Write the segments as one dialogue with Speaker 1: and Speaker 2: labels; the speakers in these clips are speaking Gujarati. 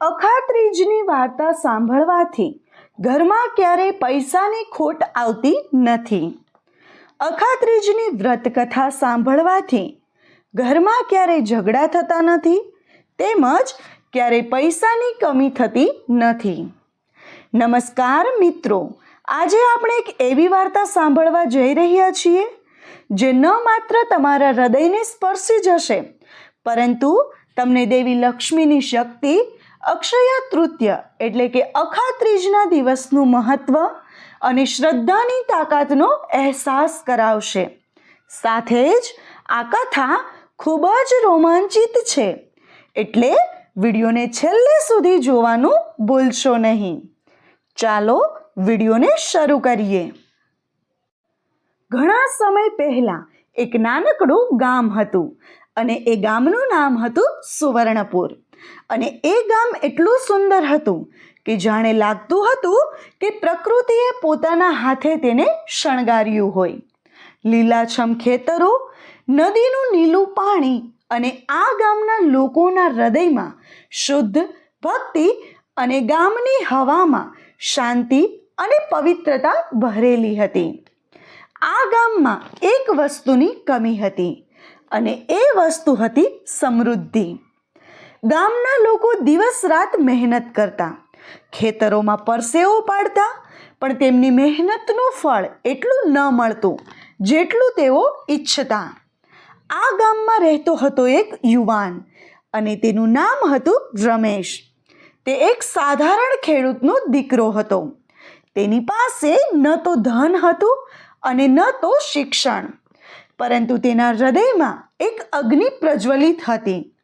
Speaker 1: અખાત્રીજની વાર્તા સાંભળવાથી ઘરમાં ક્યારેય પૈસાની ખોટ આવતી નથી. અખાત્રીજની વ્રત કથા સાંભળવાથી ઘરમાં ક્યારેય ઝઘડા થતા નથી, તેમજ ક્યારેય પૈસાની કમી થતી નથી. નમસ્કાર મિત્રો, આજે આપણે એક એવી વાર્તા સાંભળવા જઈ રહ્યા છીએ, જે ન માત્ર તમારા હૃદયને સ્પર્શી જશે, પરંતુ તમને દેવી લક્ષ્મીની શક્તિ અક્ષય તૃતીય એટલે કે અખાત્રીજના દિવસનું મહત્વ અને શ્રદ્ધાની તાકાતનો અહેસાસ કરાવશે. સાથે જ આ કથા ખૂબ જ રોમાંચિત છે. એટલે વિડીયોને છેલ્લે સુધી જોવાનું ભૂલશો નહીં. ચાલો વિડીયોને શરૂ કરીએ. ઘણા સમય પહેલા એક નાનકડું ગામ હતું અને એ ગામનું નામ હતું સુવર્ણપુર. અને એ ગામ એટલું સુંદર હતું કે જાણે લાગતું હતું કે પ્રકૃતિએ પોતાના હાથે તેને શણગાર્યું હોય. લીલાછમ ખેતરો, નદીનું નીલું પાણી અને આ ગામના લોકોના હૃદયમાં શુદ્ધ ભક્તિ અને ગામની હવામાં શાંતિ અને પવિત્રતા ભરેલી હતી. આ ગામમાં એક વસ્તુની કમી હતી અને એ વસ્તુ હતી સમૃદ્ધિ. ગામના લોકો દિવસ રાત મહેનત કરતા. ખેતરોમાં પરસેવો પાડતા, પણ તેમની મહેનતનું ફળ એટલું ન મળતું જેટલું તેઓ ઈચ્છતા. આ ગામમાં રહેતો હતો એક યુવાન અને તેનું નામ હતું રમેશ. તે એક સાધારણ ખેડૂતનો દીકરો હતો. તેની પાસે ન તો ધન હતું અને ન તો શિક્ષણ. પરંતુ તેના હૃદયમાં એક અગ્નિ પ્રજ્વલિત હતી.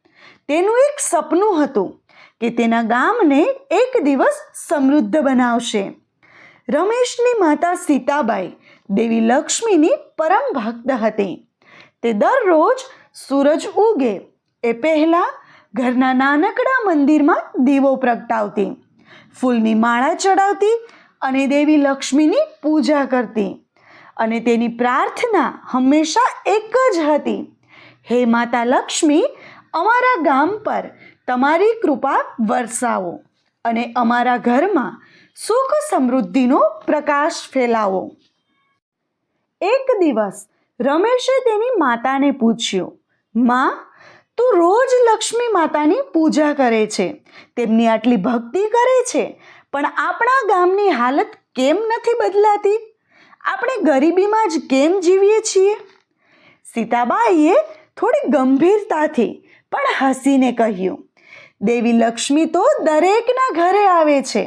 Speaker 1: તેનું એક સપનું હતું કે તેના ગામને એક દિવસ સમૃદ્ધ બનાવશે. રમેશની માતા સીતાબાઈ દેવી લક્ષ્મીની પરમ ભક્ત હતી. તે દરરોજ સૂરજ ઉગે એ પહેલાં ઘરના નાનકડા મંદિરમાં દીવો પ્રગટાવતી, ફૂલની માળા ચડાવતી અને દેવી લક્ષ્મીની પૂજા કરતી અને તેની પ્રાર્થના હંમેશા એક જ હતી. હે માતા લક્ષ્મી અમારા ગામ પર તમારી કૃપા વરસાવો અને અમારા ઘરમાં સુખ સમૃદ્ધિનો પ્રકાશ ફેલાવો. એક દિવસ રમેશે તેની માતાને પૂછ્યું, માં, તું રોજ લક્ષ્મી માતાની પૂજા કરે છે? તેમની આટલી ભક્તિ કરે છે, પણ આપણા ગામની હાલત કેમ નથી બદલાતી? આપણે ગરીબીમાં જ કેમ જીવીએ છીએ? સીતાબાઈએ થોડી ગંભીરતાથી પણ હસીને કહ્યું, દેવી લક્ષ્મી તો દરેકના ઘરે આવે છે,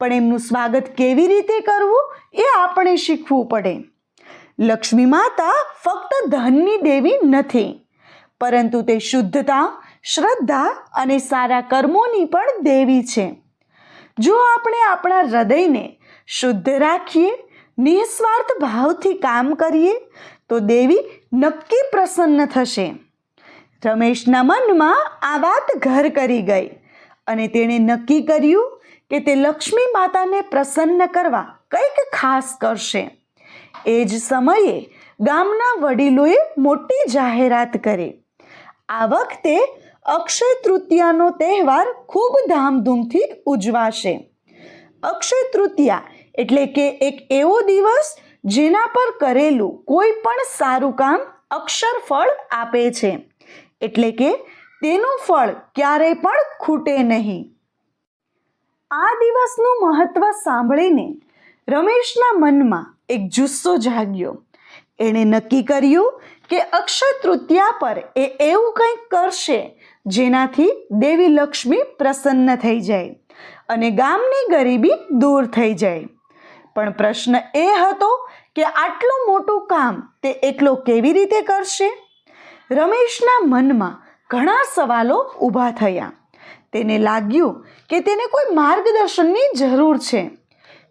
Speaker 1: પણ એમનું સ્વાગત કેવી રીતે કરવું એ આપણે શીખવું પડે. લક્ષ્મી માતા ફક્ત ધનની દેવી નથી, પરંતુ તે શુદ્ધતા, શ્રદ્ધા અને સારા કર્મોની પણ દેવી છે. જો આપણે આપણા હૃદયને શુદ્ધ રાખીએ, નિસ્વાર્થ ભાવથી કામ કરીએ, તો દેવી નક્કી પ્રસન્ન થશે. રમેશના મનમાં આ વાત ઘર કરી ગઈ અને તેણે નક્કી કર્યું કે તે લક્ષ્મી માતાને પ્રસન્ન કરવા કંઈક ખાસ કરશે. એ જ સમયે ગામના વડીલોએ મોટી જાહેરાત કરી. આ વખતે અક્ષય તૃતીયાનો તહેવાર ખૂબ ધામધૂમથી ઉજવાશે. અક્ષય તૃતીયા એટલે કે એક એવો દિવસ જેના પર કરેલું કોઈ પણ સારું કામ અક્ષરફળ આપે છે. એટલે કે તેનું ફળ ક્યારેય પણ ખૂટે નહીં. આ દિવસનું મહત્વ સાંભળીને રમેશના મનમાં એક જુસ્સો જાગ્યો. એણે નક્કી કર્યું કે અક્ષય તૃતીયા પર એ એવું કંઈક કરશે જેનાથી દેવી લક્ષ્મી પ્રસન્ન થઈ જાય અને ગામની ગરીબી દૂર થઈ જાય. પણ પ્રશ્ન એ હતો કે આટલું મોટું કામ તે એકલો કેવી રીતે કરશે? રમેશના મનમાં ઘણા સવાલો ઊભા થયા. તેને લાગ્યું કે તેને કોઈ માર્ગદર્શનની જરૂર છે.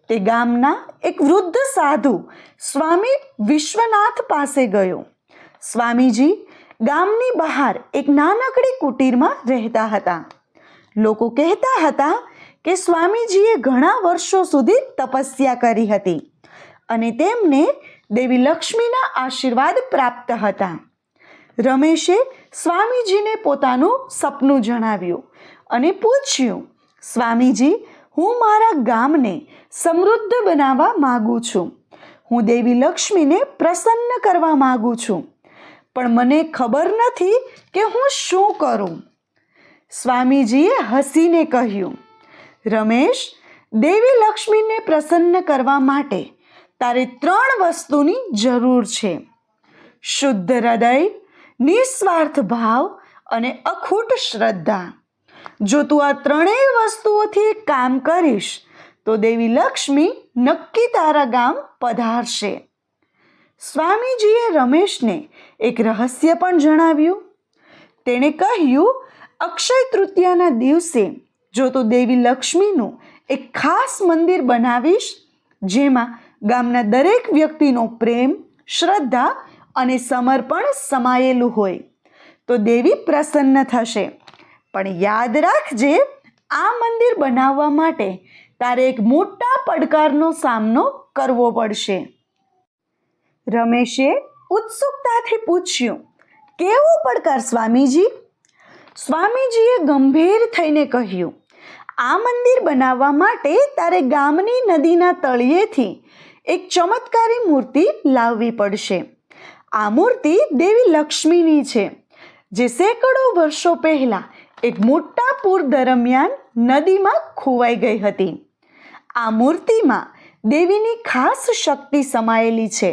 Speaker 1: તે ગામના એક વૃદ્ધ સાધુ સ્વામી વિશ્વનાથ પાસે ગયો. સ્વામીજી ગામની બહાર એક નાનકડી કુટીરમાં રહેતા હતા. લોકો કહેતા હતા કે સ્વામીજીએ ઘણા વર્ષો સુધી તપસ્યા કરી હતી અને તેમને દેવી લક્ષ્મીના આશીર્વાદ પ્રાપ્ત હતા. રમેશે સ્વામીજીને પોતાનું સપનું જણાવ્યું અને પૂછ્યું, સ્વામીજી, હું મારા ગામને સમૃદ્ધ બનાવવા માગું છું. હું દેવી લક્ષ્મીને પ્રસન્ન કરવા માગું છું. પણ મને ખબર નથી કે હું શું કરું. સ્વામીજીએ હસીને કહ્યું, રમેશ, દેવી લક્ષ્મીને પ્રસન્ન કરવા માટે તારે ત્રણ વસ્તુની જરૂર છે. શુદ્ધ હૃદય નિસ્વાર્થ ભાવ અને અખૂટ શ્રદ્ધા. જો તું આ ત્રણેય વસ્તુઓથી કામ કરીશ, તો દેવી લક્ષ્મી નક્કી તારા ગામ પધારશે. સ્વામીજીએ રમેશને એક રહસ્ય પણ જણાવ્યું. તેણે કહ્યું, અક્ષય તૃતીયાના દિવસે જો તું દેવી લક્ષ્મીનું એક ખાસ મંદિર બનાવીશ, જેમાં ગામના દરેક વ્યક્તિનો પ્રેમ, શ્રદ્ધા અને સમર્પણ સમાયેલું હોય. તો દેવી પ્રસન્ન થશે. પણ યાદ રાખજે, આ મંદિર બનાવવા માટે તારે એક મોટા પડકારનો સામનો કરવો પડશે. રમેશે ઉત્સુકતાથી પૂછ્યું, કેવો પડકાર સ્વામીજી? સ્વામીજીએ ગંભીર થઈને કહ્યું, આ મંદિર બનાવવા માટે તારે ગામની નદીના તળિયેથી એક ચમત્કારી મૂર્તિ લાવવી પડશે. આ મૂર્તિ દેવી લક્ષ્મીની છે, જે સેંકડો વર્ષો પહેલાં એક મોટા પૂર દરમિયાન નદીમાં ખોવાઈ ગઈ હતી. આ મૂર્તિમાં દેવીની ખાસ શક્તિ સમાયેલી છે,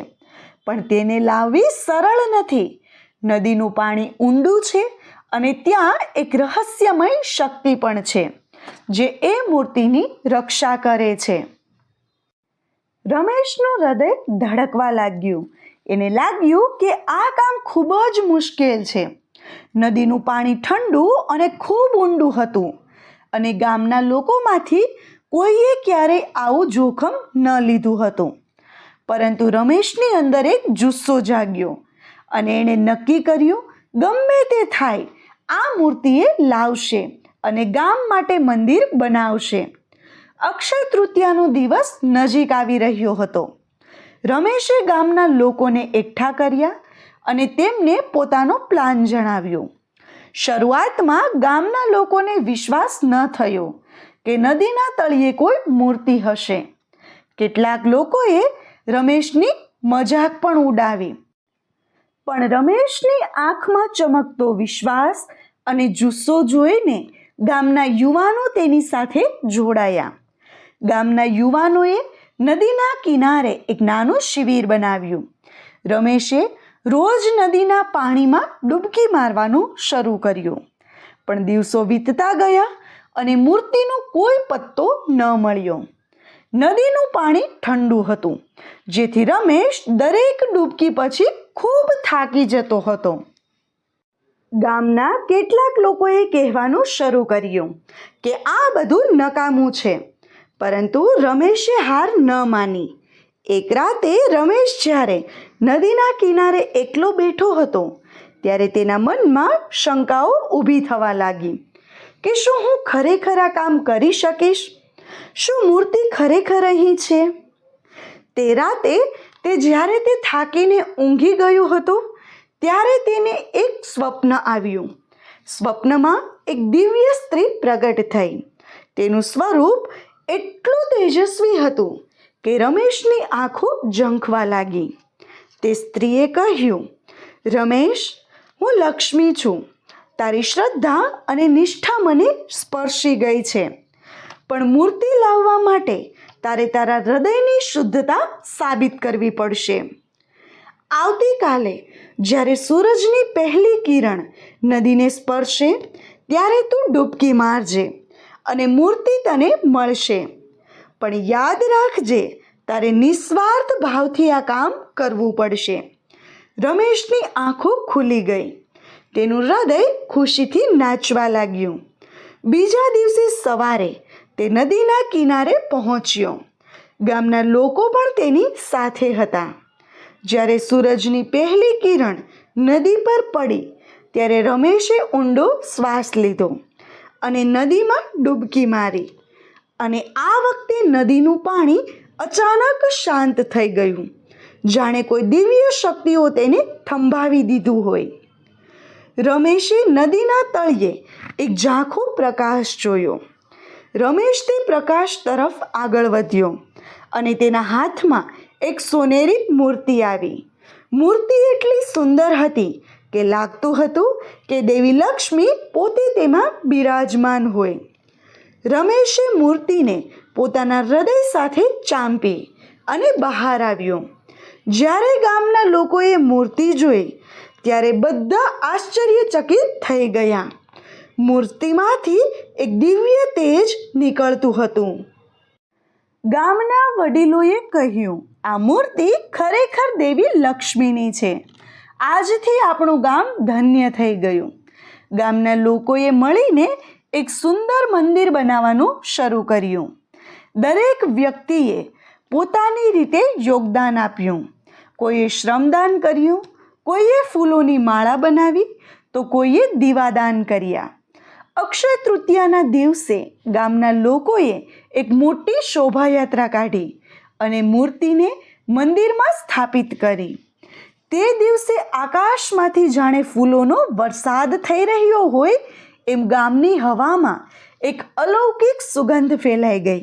Speaker 1: પણ તેને લાવવી સરળ નથી. નદીનું પાણી ઊંડું છે અને ત્યાં એક રહસ્યમય શક્તિ પણ છે, જે એ મૂર્તિની રક્ષા કરે છે. રમેશનું હૃદય ધડકવા લાગ્યું. એને લાગ્યું કે આ કામ ખૂબ જ મુશ્કેલ છે. નદીનું પાણી ઠંડુ અને ખૂબ ઊંડું હતું અને ગામના લોકોમાંથી કોઈએ ક્યારેય આવું જોખમ ન લીધું હતું. પરંતુ રમેશની અંદર એક જુસ્સો જાગ્યો અને એણે નક્કી કર્યું, ગમે તે થાય, આ મૂર્તિએ લાવશે અને ગામ માટે મંદિર બનાવશે. અક્ષય તૃતીયાનો દિવસ નજીક આવી રહ્યો હતો. રમેશે ગામના લોકોને એકઠા કર્યા અને તેમને પોતાનો પ્લાન જણાવ્યો. શરૂઆતમાં ગામના લોકોને વિશ્વાસ ન થયો કે નદીના તળિયે કોઈ મૂર્તિ હશે. કેટલાક લોકોએ રમેશની મજાક પણ ઉડાવી. પણ રમેશની આંખમાં ચમકતો વિશ્વાસ અને જુસ્સો જોઈને ગામના યુવાનો તેની સાથે જોડાયા. ગામના યુવાનોએ નદીના કિનારે એક નાનું શિબિર બનાવ્યું. રમેશે રોજ નદીના પાણીમાં ડૂબકી મારવાનું શરૂ કર્યું. પણ દિવસો વીતતા ગયા અને મૂર્તિનો કોઈ પત્તો ન મળ્યો. નદીનું પાણી ઠંડુ હતું, જેથી રમેશ દરેક ડૂબકી પછી ખૂબ થાકી જતો હતો. ગામના કેટલાક લોકોએ કહેવાનું શરૂ કર્યું કે આ બધું નકામું છે. પરંતુ રમેશે હાર ન માની. એક રાતે રમેશ જ્યારે નદીના કિનારે એકલો બેઠો હતો, ત્યારે તેના મનમાં શંકાઓ ઊભી થવા લાગી કે શું હું ખરેખર આ કામ કરી શકીશ? શું મૂર્તિ ખરેખર અહીં છે? તે રાતે તે જ્યારે તે થાકીને ઊંઘી ગયો હતો, ત્યારે તેને એક સ્વપ્ન આવ્યું. સ્વપ્નમાં એક દિવ્ય સ્ત્રી પ્રગટ થઈ. તેનું સ્વરૂપ એટલું તેજસ્વી હતું કે રમેશની આંખો ઝંખવા લાગી. તે સ્ત્રીએ કહ્યું, રમેશ, હું લક્ષ્મી છું. તારી શ્રદ્ધા અને નિષ્ઠા મને સ્પર્શી ગઈ છે. પણ મૂર્તિ લાવવા માટે તારે તારા હૃદયની શુદ્ધતા સાબિત કરવી પડશે. આવતીકાલે, જ્યારે સૂરજની પહેલી કિરણ નદીને સ્પર્શે, ત્યારે તું ડૂબકી મારજે. અને મૂર્તિ તને મળશે. પણ યાદ રાખજે, તારે નિસ્વાર્થ ભાવથી આ કામ કરવું પડશે. રમેશની આંખો ખુલી ગઈ. તેનું હૃદય ખુશીથી નાચવા લાગ્યું. બીજા દિવસે સવારે તે નદીના કિનારે પહોંચ્યો. ગામના લોકો પણ તેની સાથે હતા. જ્યારે સૂરજની પહેલી કિરણ નદી પર પડી, ત્યારે રમેશે ઊંડો શ્વાસ લીધો. અને નદીમાં ડૂબકી મારી. અને આ વખતે નદીનું પાણી અચાનક શાંત થઈ ગયું. જાણે કોઈ દિવ્ય શક્તિઓ તેને થંભાવી દીધું હોય. રમેશે નદીના તળિયે એક ઝાંખો પ્રકાશ જોયો. રમેશ તે પ્રકાશ તરફ આગળ વધ્યો અને તેના હાથમાં એક સોનેરી મૂર્તિ આવી. મૂર્તિ એટલી સુંદર હતી કે લાગતું હતું કે દેવી લક્ષ્મી પોતે તેમાં બિરાજમાન હોય. રમેશે મૂર્તિને પોતાના હૃદય સાથે ચાંપી અને બહાર આવ્યો. જ્યારે ગામના લોકોએ મૂર્તિ જોઈ, ત્યારે બધા આશ્ચર્યચકિત થઈ ગયા. મૂર્તિમાંથી એક દિવ્ય તેજ નીકળતું હતું. ગામના વડીલોએ કહ્યું, આ મૂર્તિ ખરેખર દેવી લક્ષ્મીની છે. આજથી આપણું ગામ ધન્ય થઈ ગયું. ગામના લોકોએ મળીને એક સુંદર મંદિર બનાવવાનું શરૂ કર્યું. દરેક વ્યક્તિએ પોતાની રીતે યોગદાન આપ્યું. કોઈએ શ્રમદાન કર્યું, કોઈએ ફૂલોની માળા બનાવી, તો કોઈએ દીવાદાન કર્યા. અક્ષય તૃતીયાના દિવસે ગામના લોકોએ એક મોટી શોભાયાત્રા કાઢી અને મૂર્તિને મંદિરમાં સ્થાપિત કરી. તે દિવસે આકાશમાંથી જાણે ફૂલોનો વરસાદ થઈ રહ્યો હોય એમ ગામની હવામાં એક અલૌકિક સુગંધ ફેલાઈ ગઈ.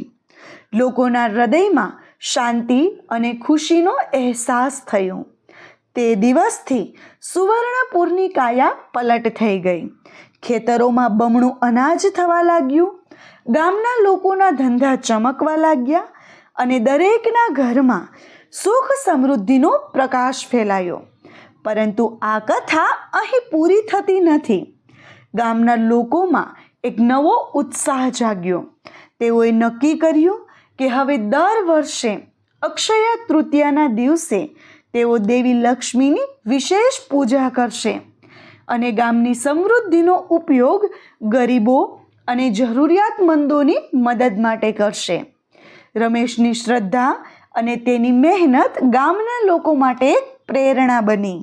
Speaker 1: લોકોના હૃદયમાં શાંતિ અને ખુશીનો અહેસાસ થયો. તે દિવસથી સુવર્ણપુરની કાયા પલટ થઈ ગઈ. ખેતરોમાં બમણું અનાજ થવા લાગ્યું. ગામના લોકોના ધંધા ચમકવા લાગ્યા અને દરેકના ઘરમાં સુખ સમૃદ્ધિનો પ્રકાશ ફેલાયો. પરંતુ આ કથા અહીં પૂરી થતી નથી. ગામના લોકોમાં એક નવો ઉત્સાહ જાગ્યો. તેઓએ નક્કી કર્યું કે હવે દર વર્ષે અક્ષય તૃતીયાના દિવસે તેઓ દેવી લક્ષ્મીની વિશેષ પૂજા કરશે અને ગામની સમૃદ્ધિનો ઉપયોગ ગરીબો અને જરૂરિયાતમંદોની મદદ માટે કરશે. રમેશની શ્રદ્ધા અને તેની મહેનત ગામના લોકો માટે પ્રેરણા બની.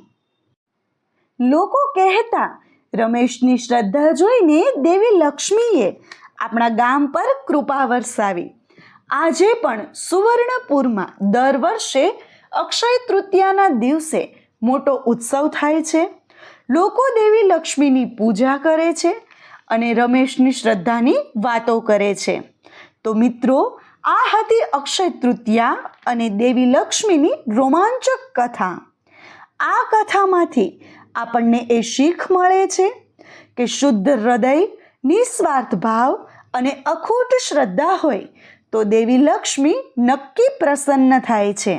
Speaker 1: લોકો કહેતા, રમેશની શ્રદ્ધા જોઈને દેવી લક્ષ્મીએ આપણા ગામ પર કૃપા વરસાવી. આજે પણ સુવર્ણપુરમાં દર વર્ષે અક્ષય તૃતીયાના દિવસે મોટો ઉત્સવ થાય છે. લોકો દેવી લક્ષ્મીની પૂજા કરે છે અને રમેશની શ્રદ્ધાની વાતો કરે છે. તો મિત્રો આ હતી અક્ષય તૃતીયા અને દેવી લક્ષ્મીની રોમાંચક કથા. આ કથામાંથી આપણને એ શીખ મળે છે કે શુદ્ધ હૃદય, નિસ્વાર્થ ભાવ અને અખૂટ શ્રદ્ધા હોય તો દેવી લક્ષ્મી નક્કી પ્રસન્ન થાય છે.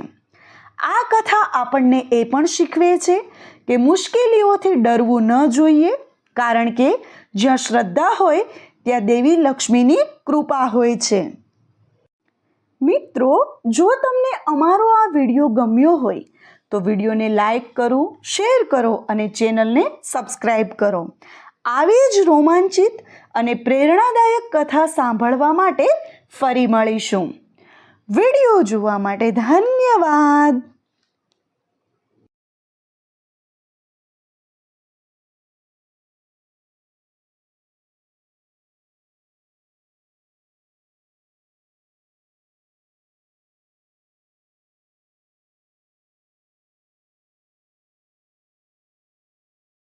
Speaker 1: આ કથા આપણને એ પણ શીખવે છે કે મુશ્કેલીઓથી ડરવું ન જોઈએ કારણ કે જ્યાં શ્રદ્ધા હોય ત્યાં દેવી લક્ષ્મીની કૃપા હોય છે. મિત્રો, જો તમને અમારો આ વીડિયો ગમ્યો હોય, તો વિડીયોને લાઈક કરો, શેર કરો અને ચેનલને સબસ્ક્રાઈબ કરો. આવી જ રોમાંચિત અને પ્રેરણાદાયક કથા સાંભળવા માટે ફરી મળીશું. વીડિયો જોવા માટે ધન્યવાદ!